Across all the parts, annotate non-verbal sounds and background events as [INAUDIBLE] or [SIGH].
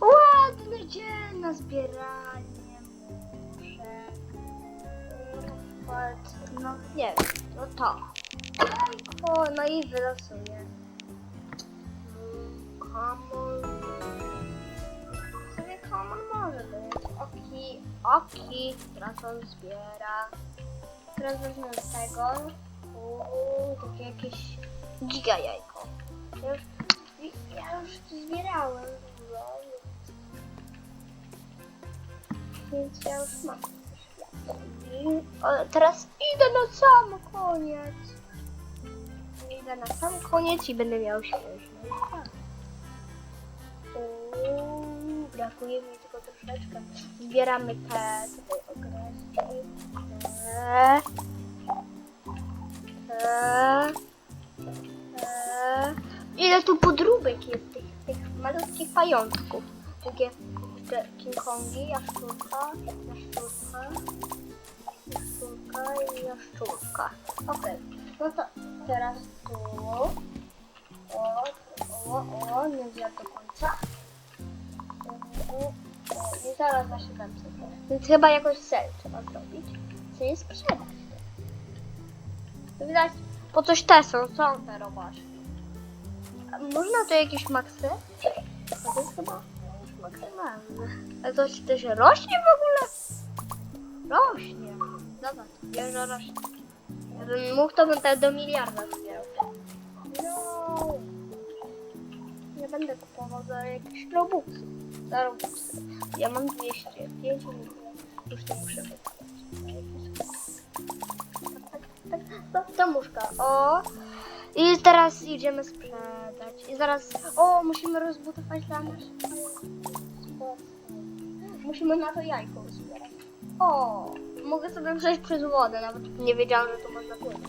Ładny dzień na zbieranie. Przykład, no nie wiem, no to. O, no i wylosuję. Common. Sobie common może być. Oki, oki. Teraz on zbiera. Teraz z tego. Uuu, takie jakieś giga jajko. Ja już, ja już zbierałem. No. Więc ja już mam. Teraz idę na sam koniec. Idę na sam koniec i będę miał świeżo. Uuu, brakuje mi tylko troszeczkę. Zbieramy te tutaj okreski. Te. Te. Te. Ile tu podróbek jest tych, tych malutkich pajączków. Takie King Kongi, jaszczurka, jaszczurka, jaszczurka i jaszczurka. Okej, no to teraz tu. O, o, o, nie zjadł do końca. O, I zaraz właśnie tam sobie. Więc chyba jakoś sel trzeba zrobić. Nie sprzedać. To widać, po coś te są, są te robaczki. Można tu jakieś maksy? To jest chyba Ale to czy też rośnie w ogóle? Rośnie. Zobacz, wiem, że rośnie. Jakbym mógł, to bym te do miliarda zbierał. No. Nie będę kupował za jakieś robuxy. Za robuxy. Ja mam 205 milionów. Już to muszę. Tak, tak, to, to muszka. O. I teraz idziemy sprzedać. I zaraz. O, musimy rozbudować dla nas. Musimy na to jajko zbierać. O, mogę sobie przejść przez wodę, nawet nie wiedziałam, że to można płynąć.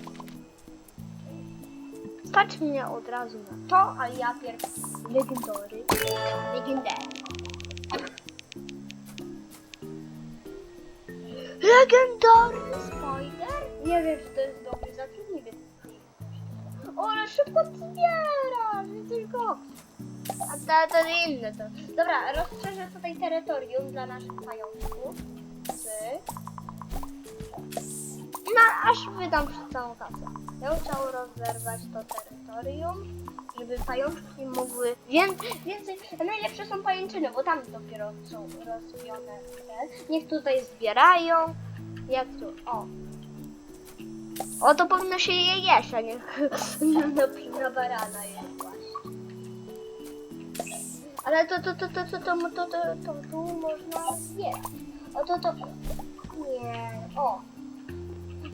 Stać mnie od razu na to, a ja pierw legendory. Legendary. Legendarny spider? Nie wiem, czy to jest dobry zaczyn, nie wiem. O, ale szybko zbierasz, jesteś gość. A to, to inne to. Dobra, rozszerzę tutaj terytorium dla naszych pajączków. Cyk. No, aż wydam przez całą kasę. Ja bym chciał rozerwać to terytorium, żeby pajączki mogły... Wię, więcej... Najlepsze są pajęczyny, bo tam dopiero są rozwijane. Niech tutaj zbierają. Jak tu... O. O, to powinno się je jeść, a nie [LAUGHS] na, na barana. Ale to, to, to, to, to, to, to, to, to, tu można zjeść. O, to, to... Nie, o.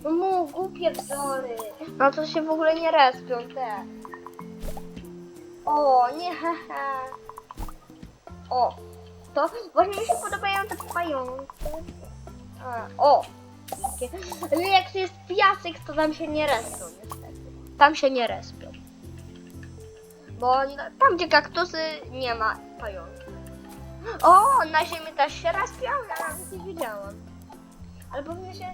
No mu, głupie wzory. No to się w ogóle nie respią te. O, nie, haha. O, to właśnie mi się podobają te pająki. A, o. Ale jak to jest piasek, to tam się nie respią niestety. Tam się nie respią. Bo tam, gdzie kaktusy, nie ma pająków. O, na ziemi też się respią? Ja nawet nie wiedziałam. Ale powinny się...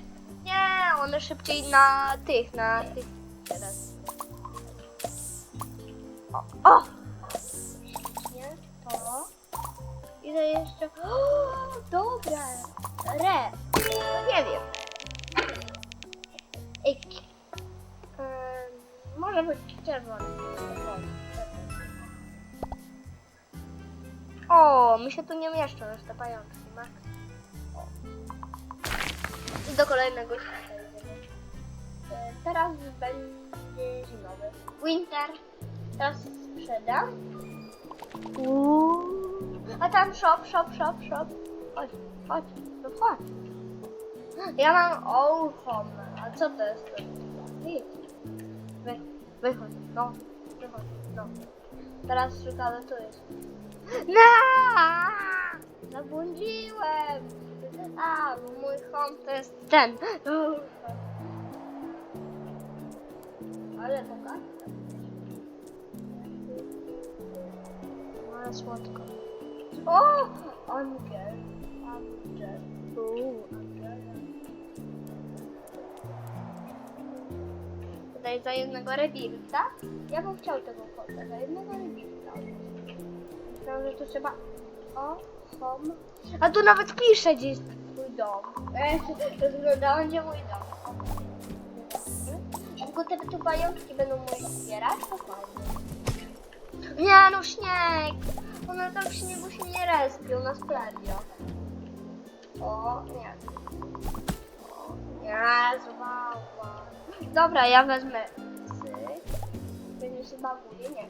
Nie, one szybciej na tych, na tych respią. O, o! Nie, to... Ile jeszcze... O, dobra! Re! Nie wiem. Ej, może być czerwony. O, mi się tu nie mieszczą już te pajączki, Max. O. I do kolejnego Teraz będzie zimowy. Winter. Teraz sprzedam. Uuu. A tam shop, shop, shop, shop. Chodź, chodź, no chodź. Ja mam all home. A co to jest? to? Nic. Wy, wychodź, no. Wychodź, no. Teraz szukamy, tu jest. No! Zabłądziłem! A, bo mój home to jest ten. Ale pokaż. Ale słodko. O! Angel. Angel. Uuu, Angel. Tutaj za jednego rewirta. Ja bym chciał tego kota za jednego rewirta. Myślałam, że tu trzeba O, home. A tu nawet pisze, gdzie jest twój dom. Rozglądałam, gdzie mój dom. Tylko te tu pajączki będą moje zbierać? To fajnie. Nie no, śnieg! One tam w śniegu się nie respią, na spladio. O, nie. O, nie, złamała. Dobra, ja wezmę cyk. Będzie się baguje, nie.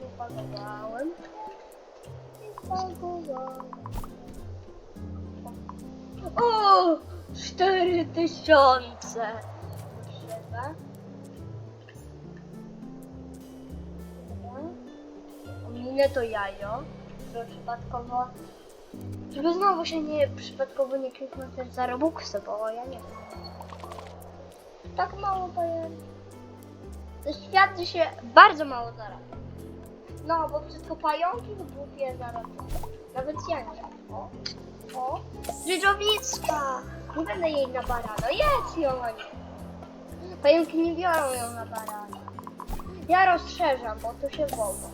Nie bagowałem. O! Cztery tysiące! Trzeba. Ominę to jajo, żeby przypadkowo... Żeby znowu się nie przypadkowo nie kliknąć też za Robuxy, bo ja nie wiem. Tak mało. To świat się bardzo mało zarabia. No, bo wszystko pająki w głupie zarabiają. Nawet ja nie. O, o. Nie będę jej na barana. Jedz ją, nie. Pająki nie biorą ją na barana. Ja rozszerzam, bo tu się woda.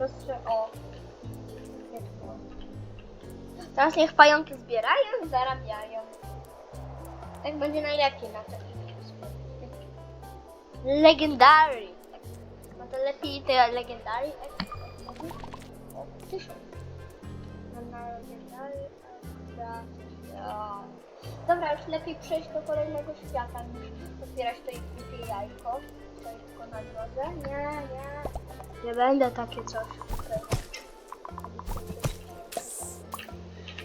Rozstrze... O. Nie. Teraz niech pająki zbierają i zarabiają. Tak będzie najlepiej na wyspach. Legendary. No to lepiej te legendary. No na. Dobra, już lepiej przejść do kolejnego świata niż otwierać to głupie jajko. Stoi tylko na drodze. Nie, nie. Nie będę takie coś.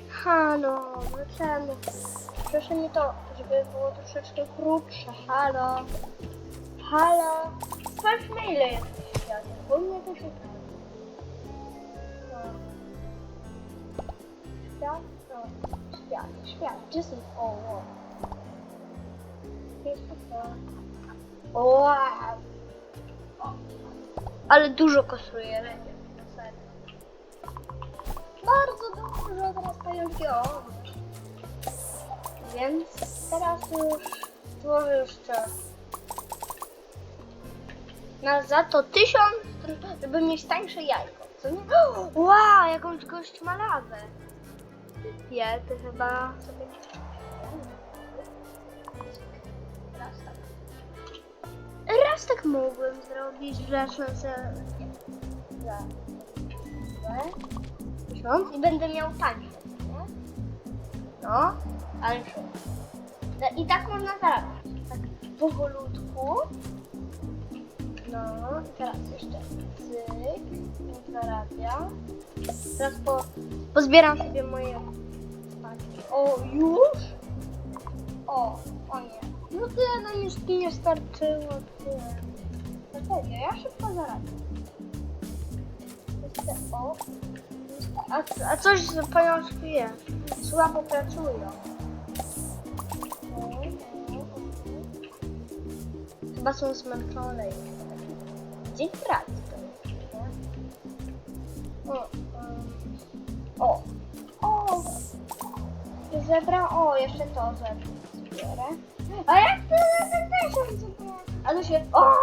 Halo, no czemu? Proszę mi to, żeby było troszeczkę krótsze. Halo. Halo. Sprawdźmy ile jest światów, bo mnie to ciekawi. No. Świat? Świat, świat. Gdzie są? O, o. Jest to to. O. Ale dużo kosztuje, serio. Bardzo dużo teraz pająki. O. Więc teraz już złożę jeszcze na za to tysiąc, żeby mieć tańsze jajko, co nie? [GASPS] Wow, jakąś gość ma lawę. Wie, to chyba sobie... Raz tak. Raz tak mogłem zrobić, że sobie... Za... Tysiąc i będę miał tańsze? No. No I tak można zarabiać. Tak powolutku. No, teraz jeszcze cyk, zarabia. Teraz po, pozbieram sobie moje paczki. O, już? O, o nie. No tyle na mieszki nie starczyło, tyle. Dlatego ja szybko zarabiam. Jeszcze, o. A, a coś z pajączki jest. Słabo pracują. Chyba są zmęczone już. Dzień pracy to nie? O, o, zebra, o, jeszcze to zbiorę. A jak to też zbiorę? A to się, o,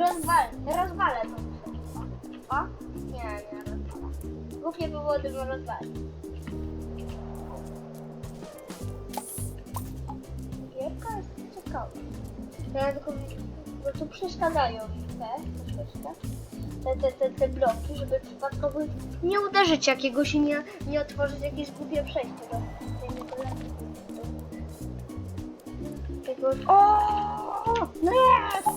rozwalę, rozwalę to. O, nie, nie rozwalę. Głupie by było, gdybym rozwalił. Gierka jest ciekawa. Ja tylko, bo tu przeszkadzają te, te, te, te, te bloki, żeby przypadkowo nie uderzyć jakiegoś i nie, nie otworzyć jakieś głupie przejście do tego. O! No jest!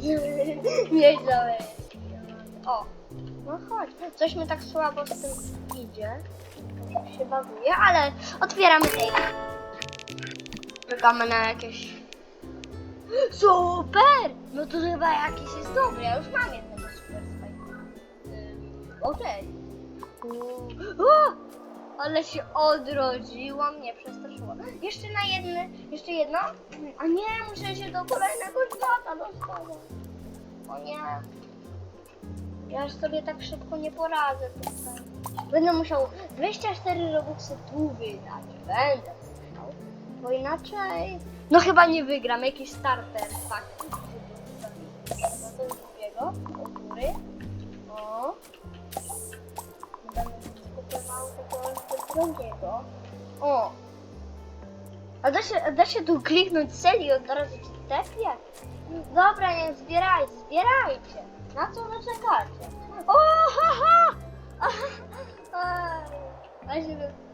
[LAUGHS] Źle. O! No chodź. Coś mi tak słabo z tym idzie. Się baguje, ale otwieramy tej. Czekamy na jakieś Super! No to chyba jakiś jest dobry, ja już mam jednego super spajka. Okej. O! Ale się odrodziłam, nie przestraszyło. Jeszcze na jedny, jeszcze jedno? A nie, muszę się do kolejnego świata dostać. O nie. Ja już sobie tak szybko nie poradzę tutaj. Będę musiał 24 robuxy tu wydać. Będę musiał. Bo inaczej... No chyba nie wygram. Jakiś starter głupiego. Do góry. O. drugiego. O! A da się, a da się tu kliknąć cel i od razu ci tepie? Dobra, nie zbierajcie, zbierajcie. Na co wy czekacie? O, ha, ha! Aj, [LAUGHS] a się wy-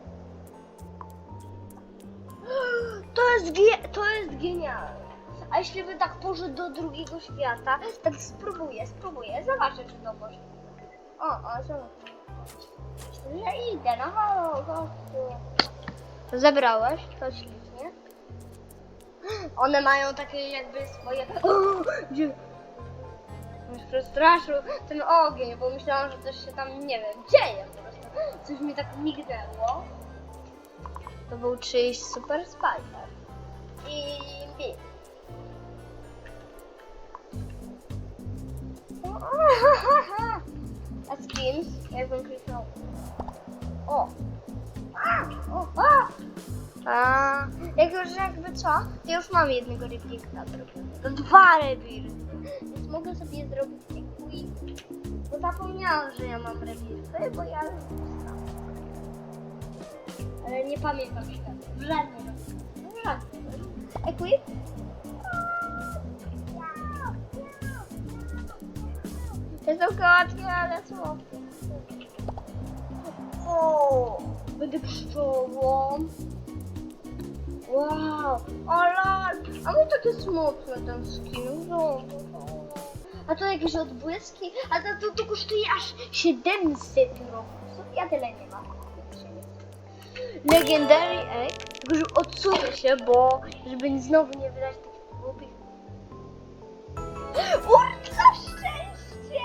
To jest, to jest genialne. A jeśli by tak poszedł do drugiego świata, tak spróbuję, spróbuję, zobaczę czy to może. O, o, co? Ja idę, no halo, gościu. Zebrałeś? To ślicznie. One mają takie jakby swoje... Gdzie... Mnie przestraszył ten ogień, bo myślałam, że coś się tam, nie wiem, dzieje po prostu. Coś mi tak mignęło. To był czyjś super spider. I bim. A kimś, jakbym kliknął. O! A! O! A! Jak już jakby co, to już mam jednego replika zrobionego. Dwa rebirty. Więc mogę sobie zrobić quick. Bo zapomniałam, że ja mam rebirty, bo ja ale nie pamiętam świata. W żadnym. W żadnym. Equip? To jest łatwiej, ale słodkie. O, będę pszczołą. Wow, ale, a my takie smutne ten skin. No, A to jakieś odbłyski, a to, to, to kosztuje aż 700 robuxów. Ja tyle nie. Legendary Egg, tylko że odsunę się, bo żeby znowu nie wydać takich głupich. [GASPS] Urca szczęście!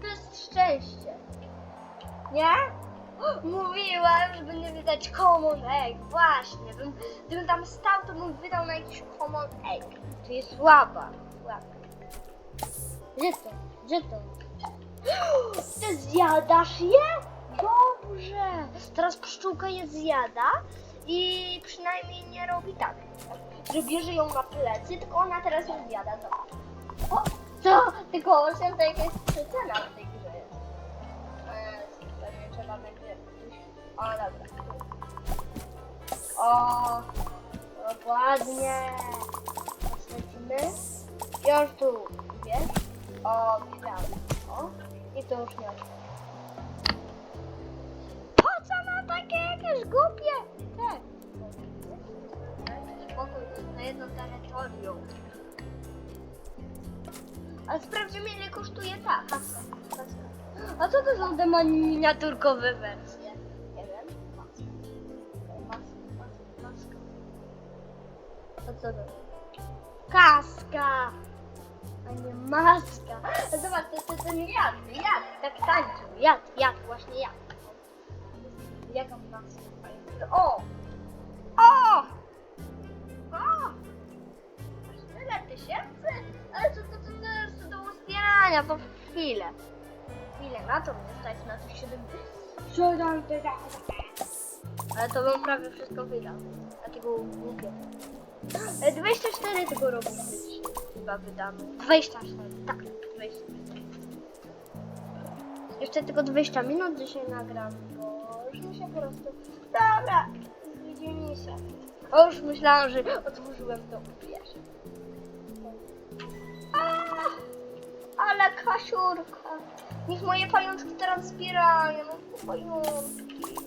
To jest szczęście. Nie? [GASPS] Mówiłam, że będę wydać common egg. Właśnie. Bym, gdybym tam stał, to bym wydał na jakiś common egg. To jest słaba. Słaba. Gdzie to? Gdzie to? [GASPS] Ty zjadasz je? Dobrze. Teraz pszczółka je zjada i przynajmniej nie robi tak, że bierze ją na plecy, tylko ona teraz ją zjada. Zobacz. O, co? Tylko 8 to jakaś przecena w tej grze jest. Eee, pewnie trzeba będzie. O, dobra. O, dokładnie. Lecimy. Już tu, wiesz? O, widziałem. O, i to już nie otworzę. Jakieś głupie? Te. Spokój, to jest na jedno terytorium. Ale sprawdzimy ile kosztuje ta. A co to są te miniaturkowe wersje? Nie wiem. Maska. Maska, maska, maska. A co to? Kaska! A nie maska. A Zobacz, to jest ten jad, jad, tak tańczył. Jad, jad, właśnie jad. Jaka maska? O! O! O! Aż tyle tysięcy? Ale to, to, to, to jest do uzbierania, to chwilę. Chwilę, na to mnie stać na tych 7 Siedem Ale to bym prawie wszystko wydał. Dlatego głupie. E, 24 tego roku chyba wydano. 24, tak, 24. Jeszcze tylko 20 minut dzisiaj nagram, bo mi się po prostu... Dobra, widzimy się. O, już myślałam, że otworzyłem to wiesz. A, Ale Kasiurka. Niech moje pajączki teraz zbierają. Pajączki.